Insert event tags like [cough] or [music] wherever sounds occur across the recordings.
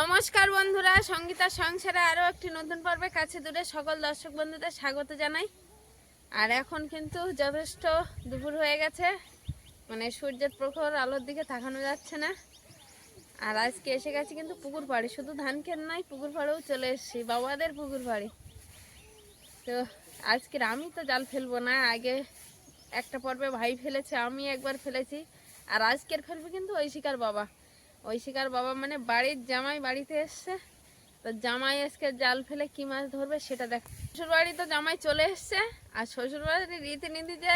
নমস্কার বন্ধুরা, সঙ্গীতা সংসারে আরও একটি নতুন পর্বে কাছে দূরে সকল দর্শক বন্ধুদের স্বাগত জানাই। আর এখন কিন্তু যথেষ্ট দুপুর হয়ে গেছে মানে সূর্যের প্রখর আলোর দিকে তাকানো যাচ্ছে না। আর আজকে এসে গেছে কিন্তু পুকুর পাড়ি, শুধু ধান খেত নয়, পুকুর পাড়েও চলে এসেছি, বাবাদের পুকুর পাড়ি। তো আজকের আমি তো জাল ফেলব না, আগে একটা পর্বে ভাই ফেলেছে, আমি একবার ফেলেছি, আর আজকের ফেলবে কিন্তু ঐশিকার বাবা। ঐশিকার বাবা মানে বাড়ির জামাই বাড়িতে এসছে। তো জামাই আজকে জাল ফেলে কি মাছ ধরবে সেটা দেখ। শ্বশুর বাড়ি তো জামাই চলে এসছে, আর শ্বশুর বাড়ির রীতিনীতি যে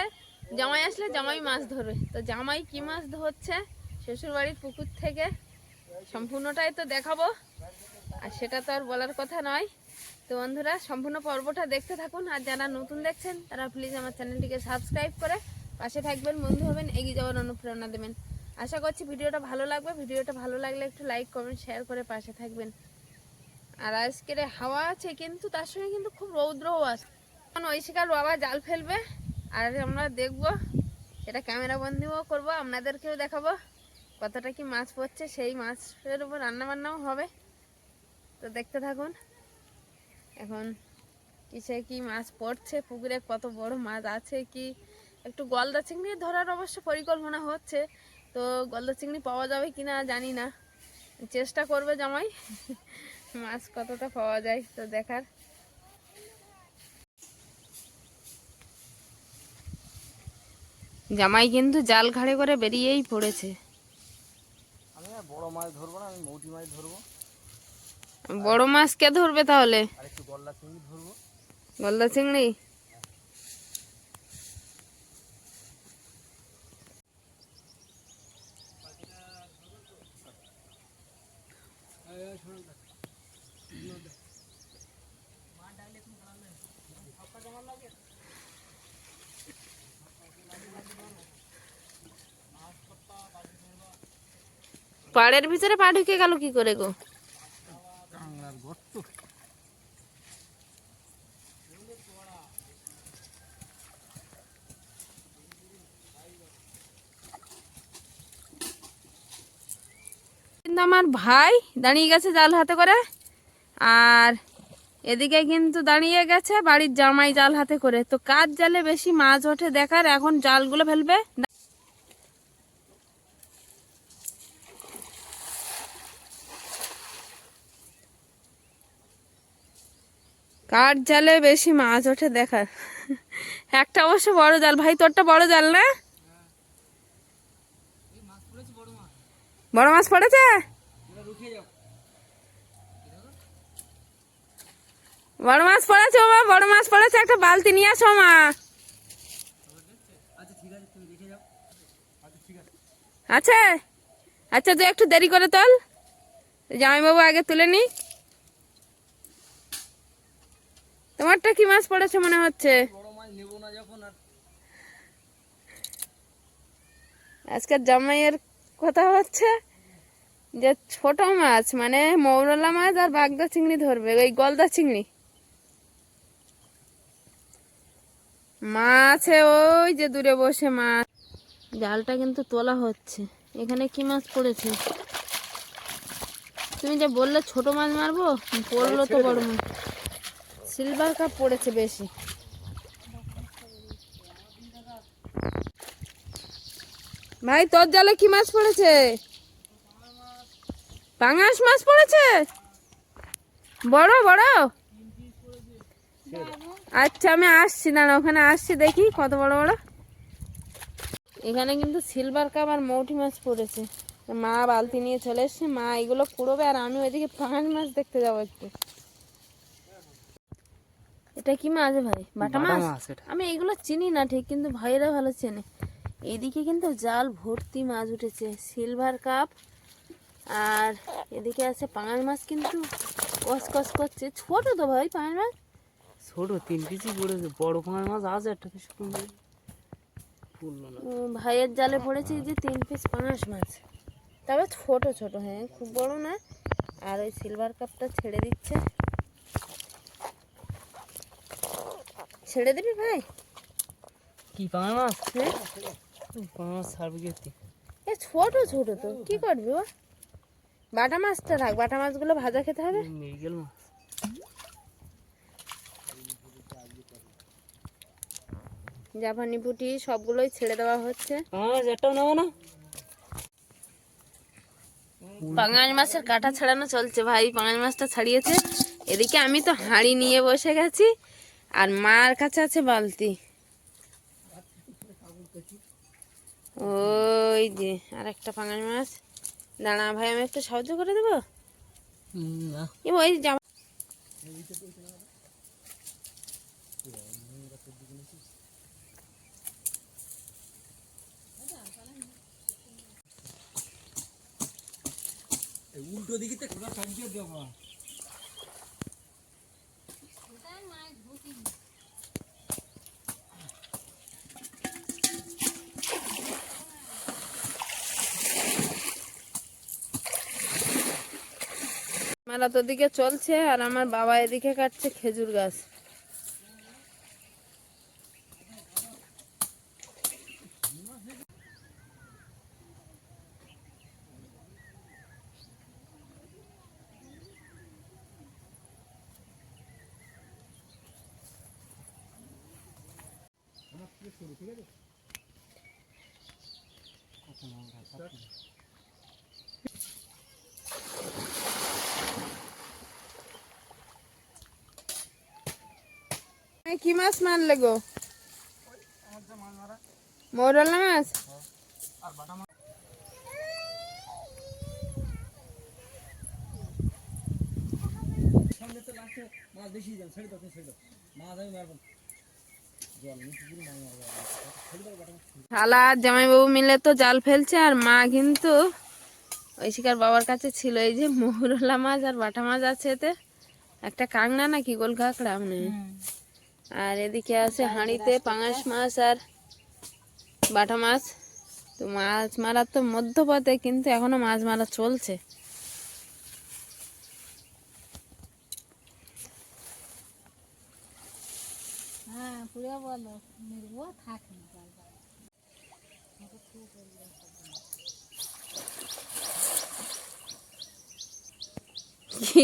জামাই আসলে জামাই মাছ ধরবে। তো জামাই কি মাছ ধরছে শ্বশুর বাড়ির পুকুর থেকে সম্পূর্ণটাই তো দেখাবো। আর সেটা তো আর বলার কথা নয়। তো বন্ধুরা, সম্পূর্ণ পর্বটা দেখতে থাকুন, আর যারা নতুন দেখছেন, তারা প্লিজ আমার চ্যানেলটিকে সাবস্ক্রাইব করে পাশে থাকবেন, বন্ধু হবেন, এগিয়ে যাওয়ার অনুপ্রেরণা দেবেন। আশা করছি ভিডিওটা ভালো লাগবে। ভিডিওটা ভালো লাগলে একটু লাইক কমেন্ট শেয়ার করে পাশে থাকবেন। আর আজকের হাওয়া আছে কিন্তু তার সঙ্গে কিন্তু খুব রৌদ্রও আছে। এখন ঐশিকার বাবা জাল ফেলবে, আর আমরা দেখব এটা ক্যামেরা বন্দিও করব, আপনাদেরকেও দেখাবো কতটা কি মাছ পড়ছে। সেই মাছের উপর রান্না বান্নাও হবে। তো দেখতে থাকুন, এখন কিসে কি মাছ পড়ছে, পুকুরে কত বড় মাছ আছে কি? একটু গলদা চিংড়ি ধরার অবশ্য পরিকল্পনা হচ্ছে তো গলদা চিংড়ি পাওয়া যাবে কিনা জানি না। চেষ্টা করবে জামাই মাছ কতটা পাওয়া যায় তো দেখার। জামাই কিন্তু জাল ঘাড়ে করে বেরিয়েই পড়েছে। আমি বড় মাছ ধরবো না আমি মৌটি মাছ ধরবো। বড় মাছ কে ধরবে তাহলে? আর একটু গলদা চিংড়ি ধরবো। গলদা চিংড়ি? পাড়ের ভিতরে পা ঢুকে গেল কি করে গো? কিন্তু আমার ভাই দাঁড়িয়ে গেছে জাল হাতে করে আর এদিকে কিন্তু দাঁড়িয়ে গেছে বাড়ির জামাই জাল হাতে করে। তো কাজ জালে বেশি মাছ ওঠে দেখার? এখন জালগুলো ফেলবে? কার জালে বেশি মাছ ওঠে দেখার একটা অবশ্য বড় জাল। ভাই, তোরটা বড় জাল না? বড় মাছ পড়েছে? বড় মাছ পড়েছে ও মা, বড় মাছ পড়েছে। একটা বালতি নিয়ে আসো মা। আচ্ছা আচ্ছা তুই একটু দেরি করে তোল। জামাইবাবু আগে তুলে নি তোমারটা কি মাছ পড়েছে মনে হচ্ছে? আজকের জামাইয়ের কথা হচ্ছে যে ছোট মাছ মানে মৌরলা মাছ আর বাগদা চিংড়ি ধরবে ওই গলদা চিংড়ি। মাছে ওই যে দূরে বসে মাছ। জালটা কিন্তু তোলা হচ্ছে। এখানে কি মাছ পড়েছে? তুমি যে বললে ছোট মাছ মারবো পড়ল তো বড় মাছ। সিলভার কাপ পড়েছে বেশি। ভাই, তোর জালে কি মাছ পড়েছে? পাঙাশ মাছ পড়েছে? বড় বড়? আচ্ছা আমি আসছি, দাঁড়া, ওখানে আসছি, দেখি কত বড় বড়। এখানে কিন্তু সিলভার কাপ আর মৌটি মাছ পড়েছে। মা বালতি নিয়ে চলে এসছে, মা এগুলো কুড়োবে আর আমি ওইদিকে পাঙাশ মাছ দেখতে যাব একটু। এটা কি মাছ ভাই? বাটা মাছ? আমি এগুলো চিনি না ঠিক কিন্তু ভাইয়েরা ভালো চেনে। এদিকে কিন্তু জাল ভর্তি মাছ উঠেছে সিলভার কাপ আর এদিকে আছে পাঙাশ মাছ কিন্তু কস কস করছে। ছোট তো ভাই পাঙাশ মাছ? ছোট তিন পিসি পড়েছে বড় পাঁচ মাছ আছে একটা পিস ভাইয়ের জালে পড়েছে এই যে তিন পিস পাঙাশ মাছ। তবে ছোট ছোট হ্যাঁ খুব বড় না। আর ওই সিলভার কাপটা ছেড়ে দিচ্ছে। ছেড়ে দিবি ভাই? কি পাঁচ মাছ হ্যাঁ মাছ ছাড়বে কি এ ছোট ছোট তো। কি করবি ও বাটা মাছটা থাক বাটা মাছগুলো ভাজা খেতে হবে। মৃগেল মাছ জাপানি পুঁটি সবগুলোই ছেড়ে দেওয়া হচ্ছে। মাছ একটাও নেব না। পাঙাশ মাছের কাঁটা ছাড়ানো চলছে ভাই পাঙাশ মাছটা ছাড়িয়েছে। এদিকে আমি তো হাঁড়ি নিয়ে বসে গেছি। আর মার কাছে আছে বালতি। ওই যে আর একটা পাঙাশ মাছ। দাঁড়া ভাই আমি একটু সাহায্য করে দেবো? না। ওই জামা উল্টো দিকে তো খোলা সাজিয়ে দেবো মেলা তো দিকে চলছে আর আমার বাবা এদিকে কাটছে খেজুর গাছ এই কি মাছ মারলে গো? মৌরলা মাছ? মাছ বেশি জামাইবাবু মিলে তো জাল ফেলছে আর মা কিন্তু ওই শিকার বাবার কাছে ছিল। এই যে মহুরলা মাছ আর বাটা মাছ আছে এতে। একটা কাঁকড়া নাকি গোল কাঁকড়া মানে আর এদিকে আছে হাঁড়িতে পাঙাশ মাছ আর বাটা মাছ। তো মাছ মারার তো মধ্যপথে কিন্তু এখনও মাছ মারা চলছে। কি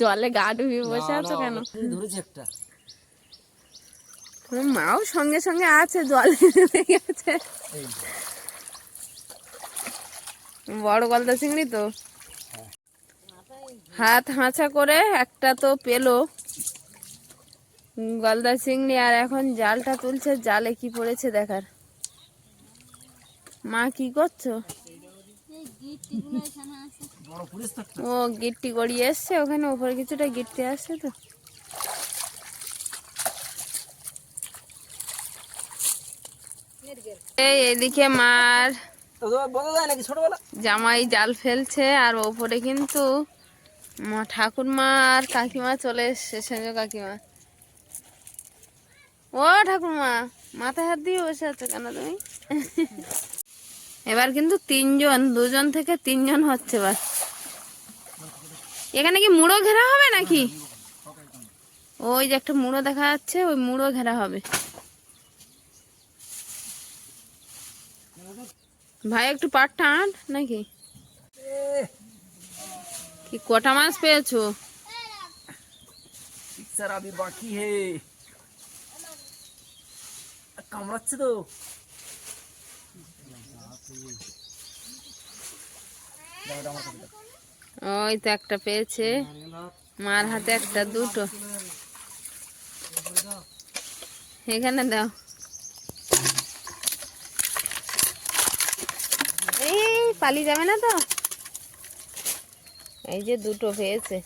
জলে গা ডুবিয়ে বসে আছো কেন? ধরেছি একটা। তোমার মাও সঙ্গে সঙ্গে আছে, জলে গেছে। বড় গলদা চিংড়ি তো। হাত হাঁচা করে একটা তো পেল। গলদা চিংড়ি আর এখন জালটা তুলছে, জালে কি পড়েছে দেখার। মা কি করছ? ও গিট্টি গড়িয়ে এসছে, ওখানে উপরে কিছুটা গিট্টি আসছে তো। এদিকে মার। জামাই জাল ফেলছে, আর ওপরে কিন্তু ঠাকুরমা আর কাকিমা চলে এসছে কাকিমা। ও ঠাকুরমা মাথায় হাত দিয়ে বসে আছো কেন তুমি? এবার কিন্তু তিনজন, দুজন থেকে তিনজন হচ্ছে এবার এখানে কি মুড়ো ঘেরা হবে নাকি? ওই যে একটা মুড়ো দেখা যাচ্ছে, ওই মুড়ো ঘেরা হবে। ভাই একটু পাট টান নাকি? কি কটা মাছ পেয়েছ? আবি বাকি হে। কামড়াচ্ছে তো। ওই তো একটা পেয়েছে। মার হাতে একটা দুটো। এখানে দাও এই পালিয়ে যাবে না তো? এই যে দুটো পেয়েছে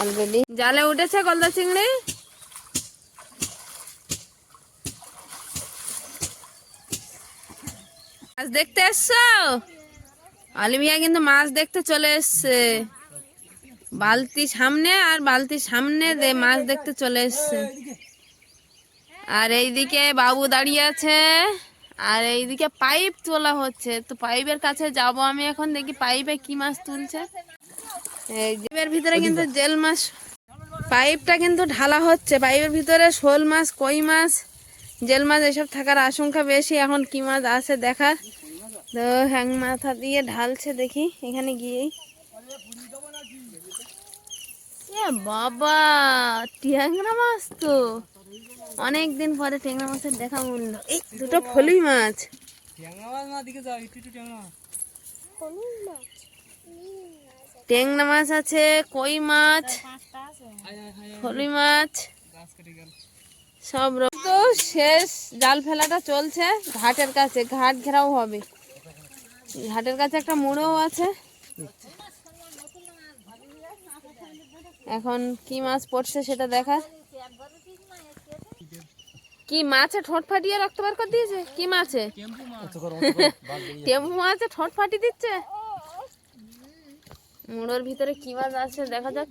অলরেডি জালে উঠেছে গলদা চিংড়ি? মাছ দেখতে এসছো? আলিমিয়া কিন্তু মাছ দেখতে চলে এসছে। বালতি সামনে আর বালতির সামনে মাছ দেখতে চলে এসছে। আর এইদিকে বাবু দাঁড়িয়ে আছে। আর এইদিকে পাইপ তোলা হচ্ছে। তো পাইপের কাছে যাব আমি এখন দেখি পাইপে কি মাছ তুলছে। এই জিপের ভিতরে কিন্তু জেল মাছ। পাইপটা কিন্তু ঢালা হচ্ছে। পাইপের ভিতরে শোল মাছ কই মাছ জেল মাছ এসব থাকার আশঙ্কা বেশি। এখন কি মাছ আছে দেখার। তো হ্যাং মাথা দিয়ে ঢালছে দেখি এখানে গিয়েই। বাবা ট্যাংরা মাছ তো। অনেক দিন পরে ট্যাংরা মাছের দেখা মূল্য এই দুটো ফলুই মাছ। ট্যাংরা মাছ না দিকে যাও একটু একটু ট্যাংরা মাছ। ট্যাংরা মাছ আছে কই মাছ? ফলুই মাছ। সব রকম তো শেষ জাল ফেলাটা চলছে ঘাটের কাছে ঘাট ঘেরাও হবে। ঘাটের কাছে একটা মোড়ও আছে। এখন কি মাছ পড়ছে সেটা দেখার কি মাছে ঠোঁট ফাটিয়ে রক্ত বার করে দিয়েছে? কি মাছে? টেম্পু মাছে ঠোঁট ফাটিয়ে দিচ্ছে? মুড়োর ভিতরে কি মাছ আছে দেখা যাক।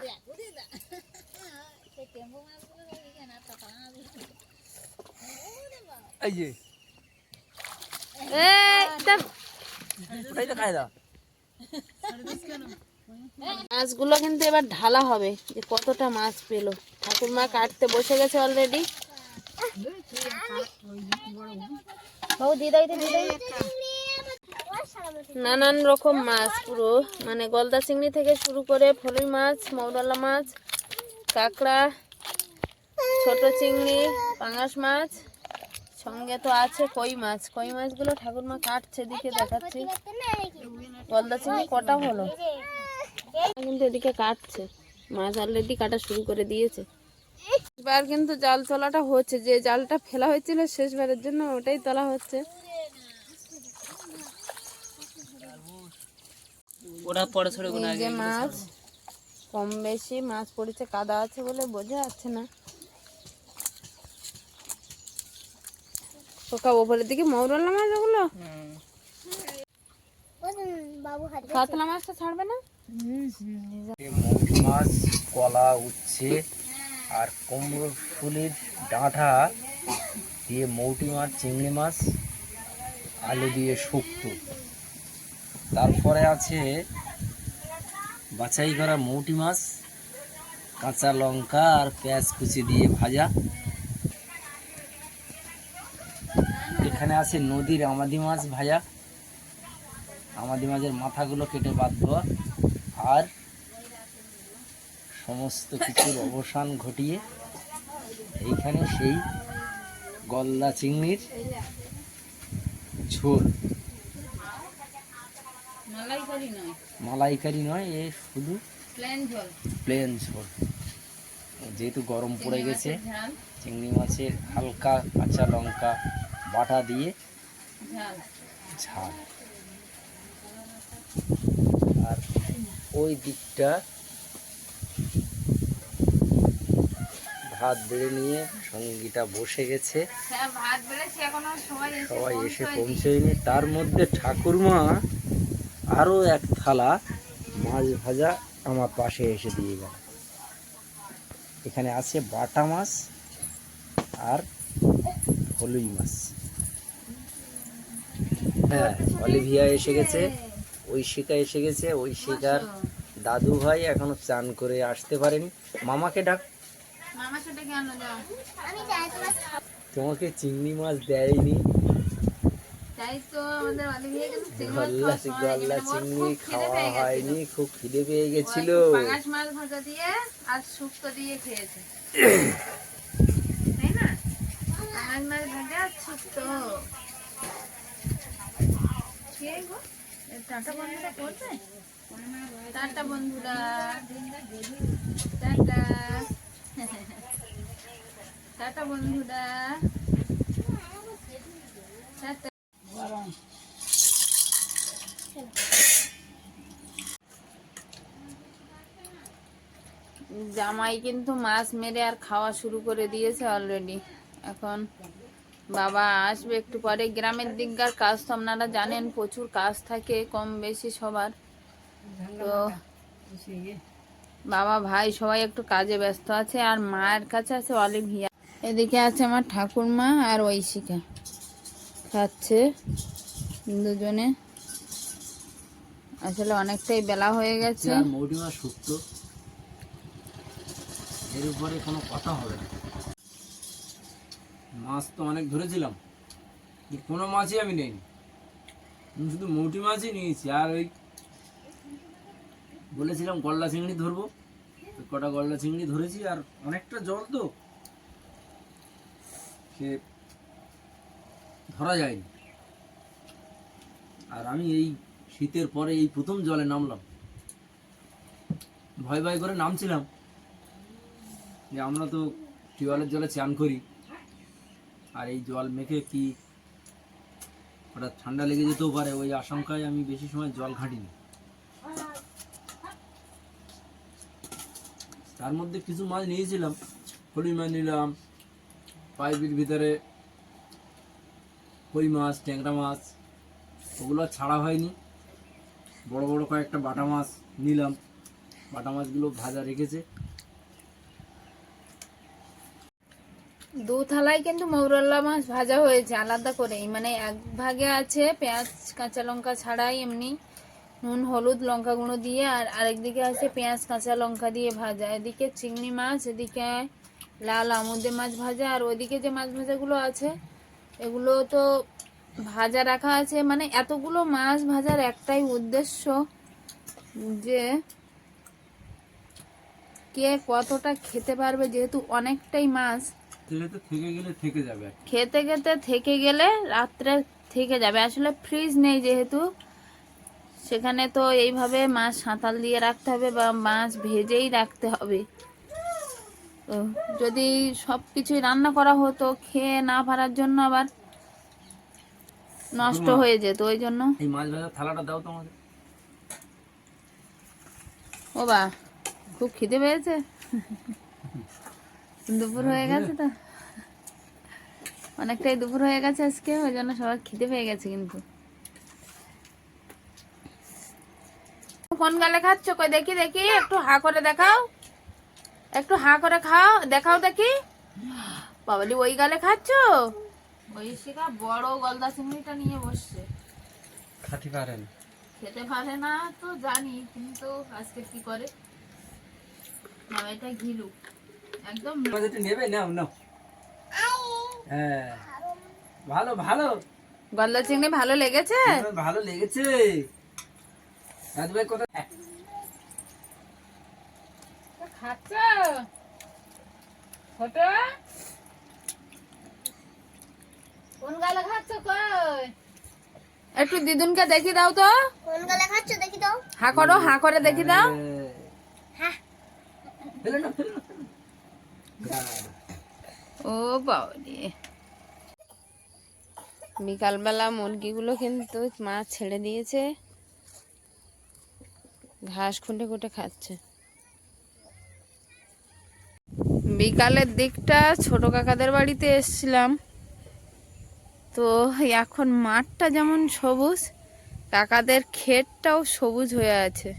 মাছগুলো কিন্তু এবার ঢালা হবে যে কতটা মাছ পেল। ঠাকুরমা কাটতে বসে গেছে অলরেডি নানান রকম মাছ পুরো। মানে গলদা চিংড়ি থেকে শুরু করে ফলুই মাছ মৌরলা মাছ কাঁকড়া ছোট চিংড়ি পাঙাশ মাছ সঙ্গে তো আছে কই মাছ। কই মাছগুলো ঠাকুরমা কাটছে দিকে দেখাচ্ছি। গলদা চিংড়ি কটা হলো? কিন্তু এদিকে কাটছে। মাছ অলরেডি কাটা শুরু করে দিয়েছে। এবার কিন্তু জাল তোলাটা হচ্ছে যে জালটা ফেলা হয়েছিল শেষবারের জন্য ওটাই তোলা হচ্ছে। ওরা পরে যে মাছ কম বেশি মাছ পড়েছে কাদা আছে বলে বোঝা যাচ্ছে না। পোকা ওপরের দিকে মৌরলা মাছ ওগুলো কাতলা মাছটা ছাড়বে না? মাছ কলা উচ্ছে আর কুমড়ো ফুলের ডাঁটা দিয়ে মৌটি মাছ, চিংড়ি মাছ, আলু দিয়ে শুক্তো। তারপরে আছে বাছাই করা মৌটি মাছ, কাঁচা লঙ্কা আর পেঁয়াজ কুচি দিয়ে ভাজা। এখানে আছে নদীর আমাদি মাছ ভাজা। আমাদি মাছের মাথাগুলো কেটে বাদ দেওয়া। আর সমস্ত কিছুর অবসান ঘটিয়ে এইখানে সেই গলদা চিংড়ির ঝোল। মালাইকারি নয়। এ শুধু প্লেন ঝোল। যেহেতু গরম পড়ে গেছে চিংড়ি মাছের হালকা কাঁচা লঙ্কা বাটা দিয়ে ঝাল। ঝাল। আর ওই দিকটা ভাত বেড়ে নিয়ে সঙ্গীটা বসে গেছে। হ্যাঁ সবাই এসে পৌঁছয়নি। তার মধ্যে ঠাকুরমা আরও এক থালা মাছ ভাজা আমার পাশে এসে দিয়ে গেল। এখানে আছে বাটা মাছ আর হলুই মাছ। হ্যাঁ অলিভিয়া এসে গেছে ঐশিকা এসে গেছে ঐশিকার দাদু ভাই এখনও চান করে আসতে পারেনি। মামাকে ডাক তোমাকে চিংড়ি মাছ দেয়নি। গল্লা গল্লা মানে চিংড়ি খাওয়া হয়নি খুব খিদে পেয়ে গেছিল। ওই পাঙাশ মাছ ভাজা দিয়ে আর শুক্তো দিয়ে খেয়েছে। তাই না? পাঙাশ মাছ ভাজা আর শুক্তো। কে টাটা বন্ধুরা করছে টাটা বন্ধুরা। টাটা। [laughs] টাটা বন্ধুরা। জামাই কিন্তু মাছ মেরে আর খাওয়া শুরু করে দিয়েছে অলরেডি এখন বাবা আসবে একটু পরে। গ্রামের দিককার কাজ তো আপনারা জানেন, প্রচুর কাজ থাকে, কম বেশি সবার। তো বাবা, ভাই সবাই একটু কাজে ব্যস্ত আছে আর মায়ের কাছে আছে অলিভিয়া এদিকে আছে আমার ঠাকুরমা আর ঐশিকা। খাচ্ছে দুজনে। আসলে অনেকটাই বেলা হয়ে গেছে। এর উপরে কোনো কথা হবে না। মাছ তো অনেক ধরেছিলাম। কোনো মাছই আমি নেইনি। আমি শুধু মৌটি মাছই নিয়েছি। আর ওই বলেছিলাম গলদা চিংড়ি ধরবো। কটা গলদা চিংড়ি ধরেছি আর অনেকটা জল তো। সে ধরা যায়নি। আর আমি এই শীতের পরে এই প্রথম জলে নামলাম। ভয় ভয় করে নামছিলাম। যে আমরা তো টিউবওয়েলের জলে চান করি। আর এই জল মেখে কি হঠাৎ ঠান্ডা লেগে যেতেও পারে, ওই আশঙ্কায় আমি বেশি সময় জল ঘাঁটিনি। তার মধ্যে কিছু মাছ নিয়েছিলাম হলি মাছ নিলাম, পাইপের ভিতরে কই মাছ, ট্যাংরা মাছ, ওগুলো ছাড়া হয়নি। বড় বড় কয়েকটা বাটা মাছ নিলাম, বাটা মাছগুলো ভাজা রেখেছে। দু থালায় কিন্তু মৌরল্লা মাছ ভাজা হয়েছে, আলাদা করে। মানে এক ভাগে আছে পেঁয়াজ, কাঁচা লঙ্কা ছাড়াই এমনি। নুন হলুদ লঙ্কা গুঁড়ো দিয়ে আর আরেকদিকে আছে পেঁয়াজ কাঁচা লঙ্কা দিয়ে ভাজা। এদিকে চিংড়ি মাছ এদিকে লাল আমুদে মাছ ভাজা আর ওদিকে যে মাছ ভাজাগুলো আছে এগুলো তো ভাজা রাখা আছে। মানে এতগুলো মাছ ভাজার একটাই উদ্দেশ্য যে কে কতটা খেতে পারবে যেহেতু অনেকটাই মাছ। খেতে খেতে থেকে গেলে রাত্রে থেকে যাবে। আসলে ফ্রিজ নেই যেহেতু। সেখানে তো এইভাবে মাছ সাঁতাল দিয়ে রাখতে হবে বা মাছ ভেজেই রাখতে হবে। তো যদি সব কিছুই রান্না করা হতো খেয়ে না পারার জন্য আবার নষ্ট হয়ে যেত ওই জন্য। এই মাছ ভাজা থালাটা দাও তো ও বা খুব খিদে পেয়েছে। দুপুর হয়ে গেছে তো। অনেকটাই দুপুর হয়ে গেছে আজকে ওই জন্য সবার খিদে পেয়ে গেছে কিন্তু। কোন গালে খাচ্ছ? কই দেখি দেখি একটু হা করে দেখাও। একটু হা করে খাও দেখাও দেখি। বাবালি ওই গালে খাচ্ছ? ওই শিকা বড় গলদা চিংড়িটা নিয়ে বসছে। খাটি পারেন। খেতে পারে না তো জানি কিন্তু আজকে কি করে? না এটা ঘিলু। একদম নেবে? নাও নাও। হ্যাঁ। ভালো ভালো। গলদা চিংড়ি ভালো লেগেছে? ভালো লেগেছে। রাজু ভাই কোথায়? খাচ্ছ? ছোট? কোন গালে খাচ্ছ কই? একটু দিদুনকে দেখি দাও তো। কোন গালে খাচ্ছ দেখি তো হা করো হা করে দেখি দাও। হ্যাঁ। ও বাবারে। বিকালবেলা মুরগিগুলো কিন্তু মাছ ছেড়ে দিয়েছে। ঘাস খুঁটে খুঁটে খাচ্ছে। বিকালের দিকটা ছোট কাকাদের বাড়িতে এসছিলাম। তো এখন মাঠটা যেমন সবুজ, কাকাদের ক্ষেতটাও সবুজ হয়ে আছে।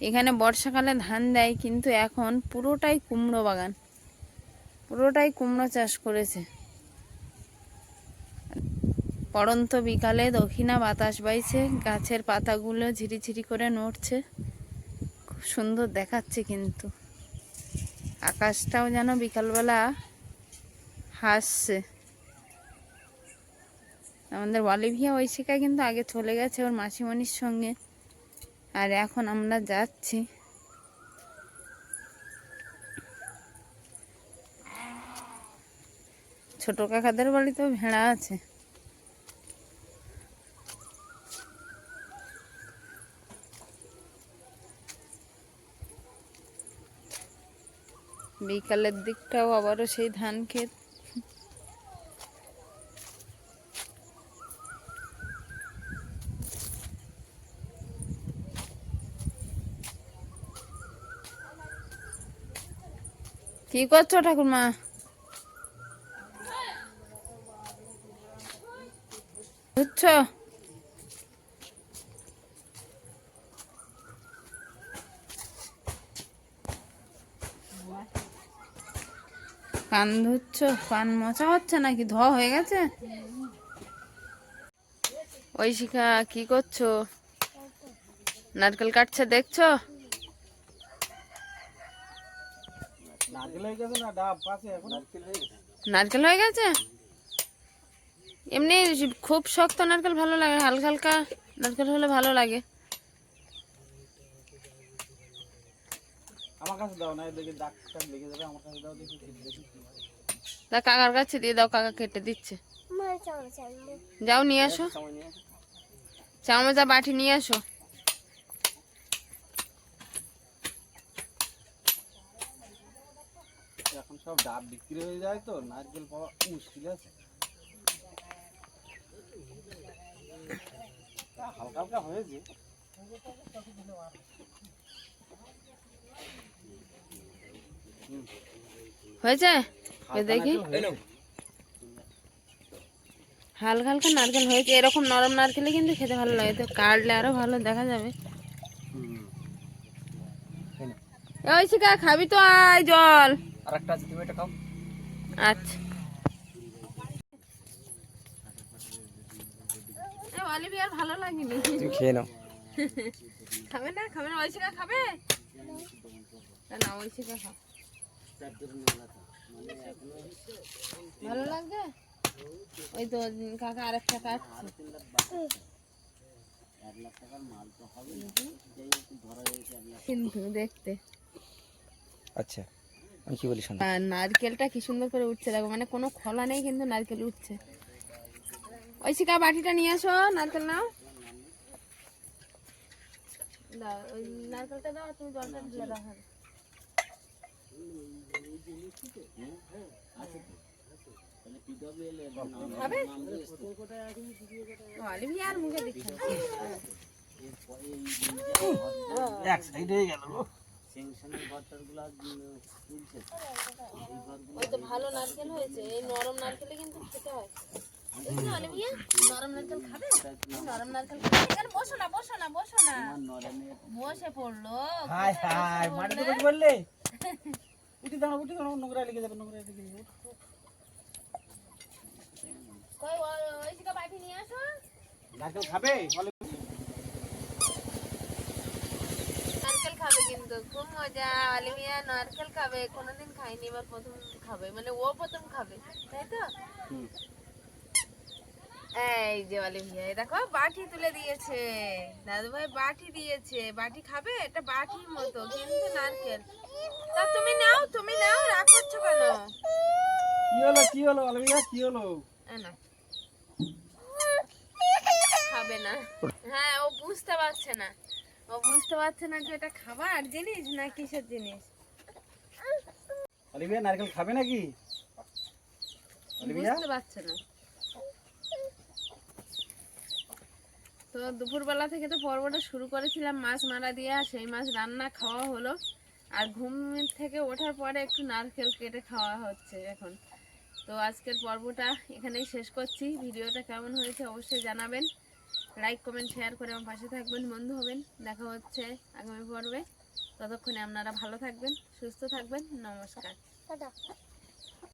এখানে বর্ষাকালে ধান দেয়, কিন্তু এখন পুরোটাই কুমড়ো বাগান। পুরোটাই কুমড়ো চাষ করেছে। পড়ন্ত বিকালে দক্ষিণা বাতাস বাইছে, গাছের পাতাগুলো ঝিরিঝিরি করে নড়ছে। সুন্দর দেখাচ্ছে কিন্তু। আকাশটাও যেন বিকালবেলা হাসছে। আমাদের অলিভিয়া ঐশিকা কিন্তু আগে চলে গেছে ওর মাসিমণির সঙ্গে। আর এখন আমরা যাচ্ছি। ছোট কাকাদের বাড়িতেও ভেড়া আছে। বিকালের দিকটাও আবারও সেই ধান ক্ষেত। কি করছ ঠাকুরমা? বুঝছ কান ধুচ্ছ কান মোছা হচ্ছে নাকি? ধোয়া হয়ে গেছে? ওই শিখা কি করছ? নারকেল কাটছে দেখছ? নারকেল হয়ে গেছে এমনি খুব শক্ত নারকেল ভালো লাগে হালকা হালকা নারকেল হলে ভালো লাগে। আমার কাছে দাও না এদিকে টাগ লেগে যাবে আমার কাছে দাও দেখি দেখি। তা কাকার কাছে দিয়ে দাও কাকা কেটে দিচ্ছে। যাও নিয়ে আসো। চামচ আর বাটি নিয়ে আসো। এখন সব ডাব বিক্রি হয়ে যায় তো নারকেল পাওয়া মুশকিল আছে। হালকা হালকা হয়েছে? দেখি। হালকা হালকা নারকেল হয়েছে। এরকম নরম নারকেলে কিন্তু খেতে ভালো লাগে। তো কাটলে আরও ভালো দেখা যাবে। ওই শিকা খাবি তো আয় জল। আর আছে তুমি এটা খাও। আচ্ছা। অলিভিয়ার ভালো লাগেনি। তুমি খেয়ে নাও। খাবে না খাবে না। ওই শিকা খাবে? না ওই শিকা খাও। ভালো লাগবে? ওই তো কাকা আরেকটা কাটছে কিন্তু দেখতে। আচ্ছা আমি কি বলি শোনো? নারকেলটা কি সুন্দর করে উঠছে দেখো মানে কোনো খোলা নেই কিন্তু নারকেল উঠছে। ওই শিকা বাটিটা নিয়ে আসো নারকেল নাও। নারকেলটা দাও তুমি জলটা ঢেলে দাও হ্যাঁ। খাবে অলিভি আর মুখে দিচ্ছে না। এক সাইড হয়ে গেল। গো। ওই তো ভালো নারকেল হয়েছে এই নরম নারকেলে কিন্তু খেতে হয়? নরম নারকেল খাবে? নরম নারকেল খাবে? এখানে বসো না বসো না বসো না। বসে পড়ল। হাই হাই মাটিতে বসে বললে [laughs] উঠে দাঁড়াও উঠে দাঁড়াও নোংরা লেগে যাবে নোংরা লেগে যাবে। কই ও- ওই শিকা বাটি নিয়ে আসো। নারকেল খাবে? নারকেল খাবে কিন্তু খুব মজা। অলিভিয়া নারকেল খাবে কোনোদিন খাইনি এবার প্রথম খাবে। মানে ও প্রথম খাবে তাই তো? এই যে অলিভিয়া এই দেখো বাটি তুলে দিয়েছে। দাদু ভাই বাটি দিয়েছে। বাটি খাবে? এটা বাটির মতো কিন্তু নারকেল। তা তুমি নাও তুমি নাও রাগ করছ কেন? কি হলো কি হলো কি হলো? খাবে না। হ্যাঁ ও বুঝতে পারছে না। ও বুঝতে পারছে না যে এটা খাবার জিনিস না কিসের জিনিস। নারকেল খাবে নাকি? বুঝতে পারছে না। তো দুপুরবেলা থেকে তো পর্বটা শুরু করেছিলাম মাছ মারা দিয়ে সেই মাছ রান্না খাওয়া হলো। আর ঘুম থেকে ওঠার পরে একটু নারকেল কেটে খাওয়া হচ্ছে এখন। তো আজকের পর্বটা এখানেই শেষ করছি। ভিডিওটা কেমন হয়েছে অবশ্যই জানাবেন। লাইক কমেন্ট শেয়ার করে আমার পাশে থাকবেন, বন্ধু হবেন। দেখা হচ্ছে আগামী পর্বে। ততক্ষণে আপনারা ভালো থাকবেন, সুস্থ থাকবেন। নমস্কার।